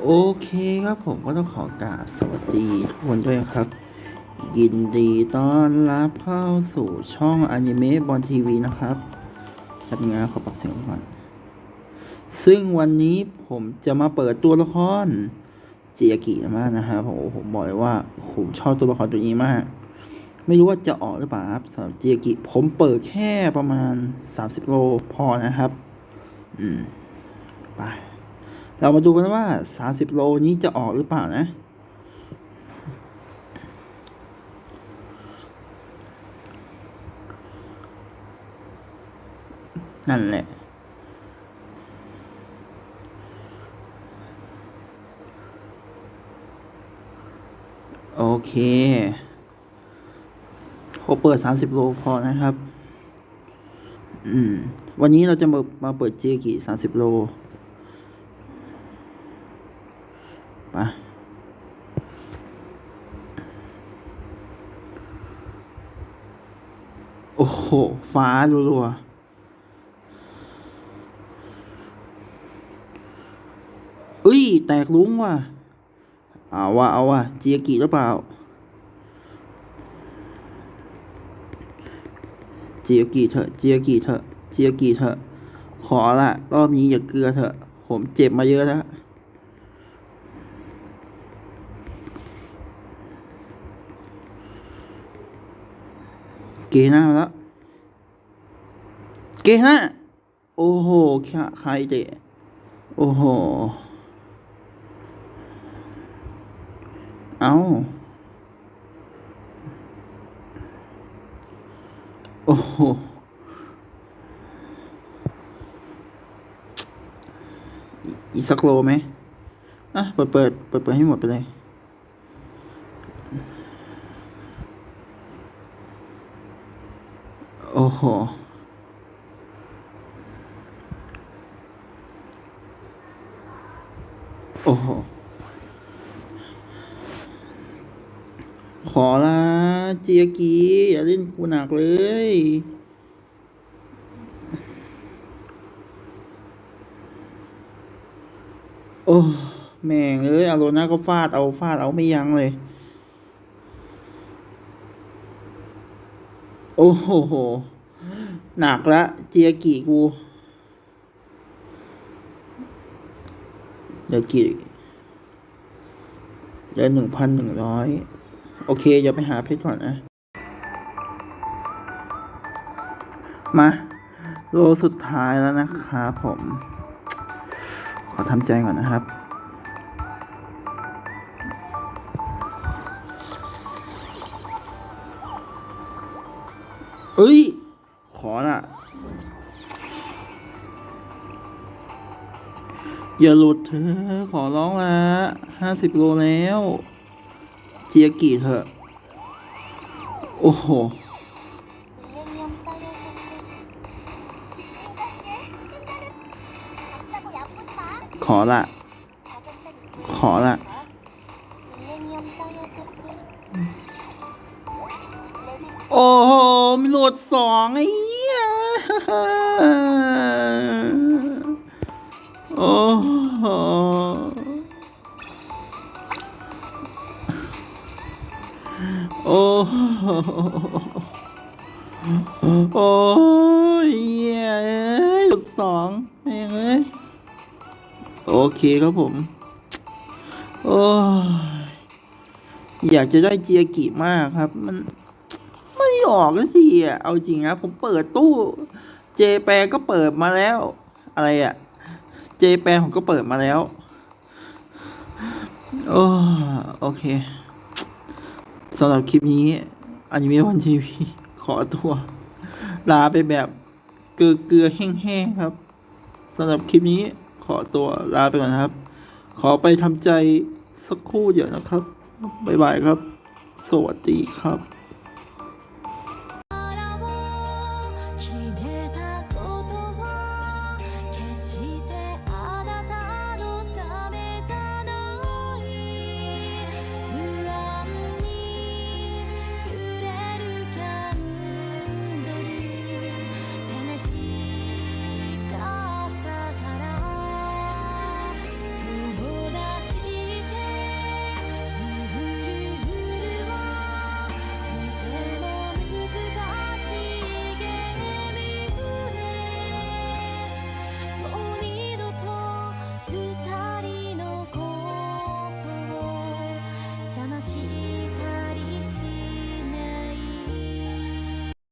โอเคครับผมก็ต้องขอกราบสวัสดีทุกคนด้วยครับ ยินดีต้อนรับเข้าสู่ช่องอนิเมะบอลทีวีนะครับทำงานขอปรับเสียงก่อน ซึ่งวันนี้ผมจะมาเปิดตัวละครเจียกิมากนะครับผมผมบอกเลยว่าผมชอบตัวละครตัวนี้มาก ไม่รู้ว่าจะออกหรือเปล่าครับสำหรับเจียกิ ผมเปิดแค่ประมาณ 30 โลพอนะครับ อืม ไป เรามาดูกันว่า 30 โลนี้จะออกหรือเปล่านะนั่นแหละ โอเคผมเปิด 30 โลพอนะครับ อืม วันนี้เราจะมามาเปิดเจกิ 30 โล ไปโอ้โห ฟ้ารัวๆเอ้ย แตกลุ้งว่ะ เอาว่ะ เอาว่ะ เจียกิหรือเปล่า เจียกิเถอะ เจียกิเถอะ เจียกิเถอะ ขอละ รอบนี้อย่าเกลือเถอะ ผมเจ็บมาเยอะแล้ว เกหน้ามาแล้ว เกหน้าโอ้โหแค่ใครเดะโอ้โห เอาโอ้โหอีอีสักโลไหมอะ เปิดเปิดเปิดเปิดให้หมดไปเลย อ้โห โอ้โห ขอละเจียกีอย่าเล่นกูหนักเลย โอ้แม่งเอ้ยอารน่าก็ฟาดเอาฟาดเอาไม่ยั้งเลย โอ้โห หนักละ เจียกิกู เดี๋ยวกี่เดี๋ยวหนึ่งพันหนึ่งร้อยโอเคเดี๋ยวไปหาเพชรก่อนนะ มา โลสุดท้ายแล้วนะครับผม ขอทำใจก่อนนะครับเอ้ย อย่าหลุดเธอขอร้องละห้าสิบโลแล้วเจียกีเถอะ โอ้โห ขอละ ขอละ โอ้โห มีโหลดสองไอ้เหี้ย โอ้โหโอ้โหโอ้ยเหี้ยเอ้ยโหลดสองแม่งเอ้ยโอเคครับผม โอ้ยอยากจะได้เจียกิมากครับ มันไม่ออกสิอะเอาจริงนะผมเปิดตู้ เจแปก็เปิดมาแล้ว อะไรอะ เจแปผมก็เปิดมาแล้ว โอ้โอเคสำหรับคลิปนี้อนิเมะวันทีวีขอตัว ลาไปแบบเกลือเกลือๆแห้งๆครับสำหรับคลิปนี้ขอตัวลาไปก่อนครับ ขอไปทำใจสักครู่เดียวนะครับ บ๊ายบายครับ สวัสดีครับ